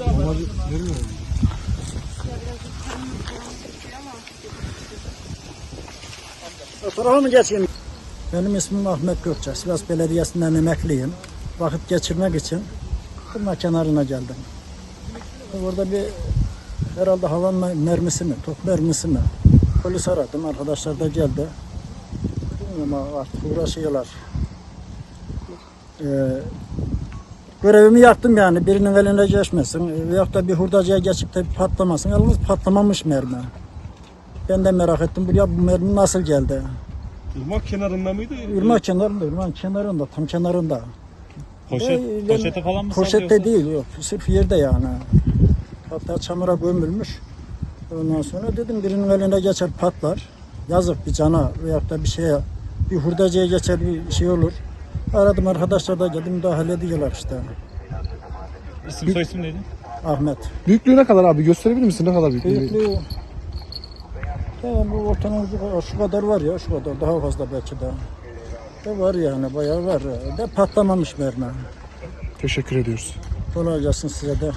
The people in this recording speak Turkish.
Ama vermiyor. Fotoğrafı mı geçeyim? Benim ismim Ahmet Gökçe. Sivas Belediyesi'nden emekliyim. Vakit geçirmek için Kırma kenarına geldim. Orada bir herhalde havan mermisi mi, top mermisi mi? Polis aradım, arkadaşlar da geldi. Ama artık uğraşıyorlar. Ee, görevimi yaptım yani birinin eline geçmesin veyahut da bir hurdacıya geçip de patlamasın. Yalnız patlamamış mermi. Ben de merak ettim buraya bu mermi nasıl geldi? Irmak kenarında mıydı? Irmak kenarında, ırmak kenarında, tam kenarında. Poşet, Ee, poşete falan mı Poşette değil yok, sırf yerde yani. Hatta çamura gömülmüş. Ondan sonra dedim birinin eline geçer patlar. Yazık bir cana veyahut da bir şeye, bir hurdacıya geçer bir şey olur. Aradım arkadaşlar da geldim müdahale ediyorlar işte. İsim soy isim neydi? Ahmet. Büyüklüğü ne kadar abi? Gösterebilir misin ne kadar büyük? Büyüklüğü yani bu ortanın şu- şu kadar var ya şu kadar daha fazla belki de. De var yani bayağı var. De patlamamış mermi. Teşekkür ediyoruz. Kolay gelsin size de.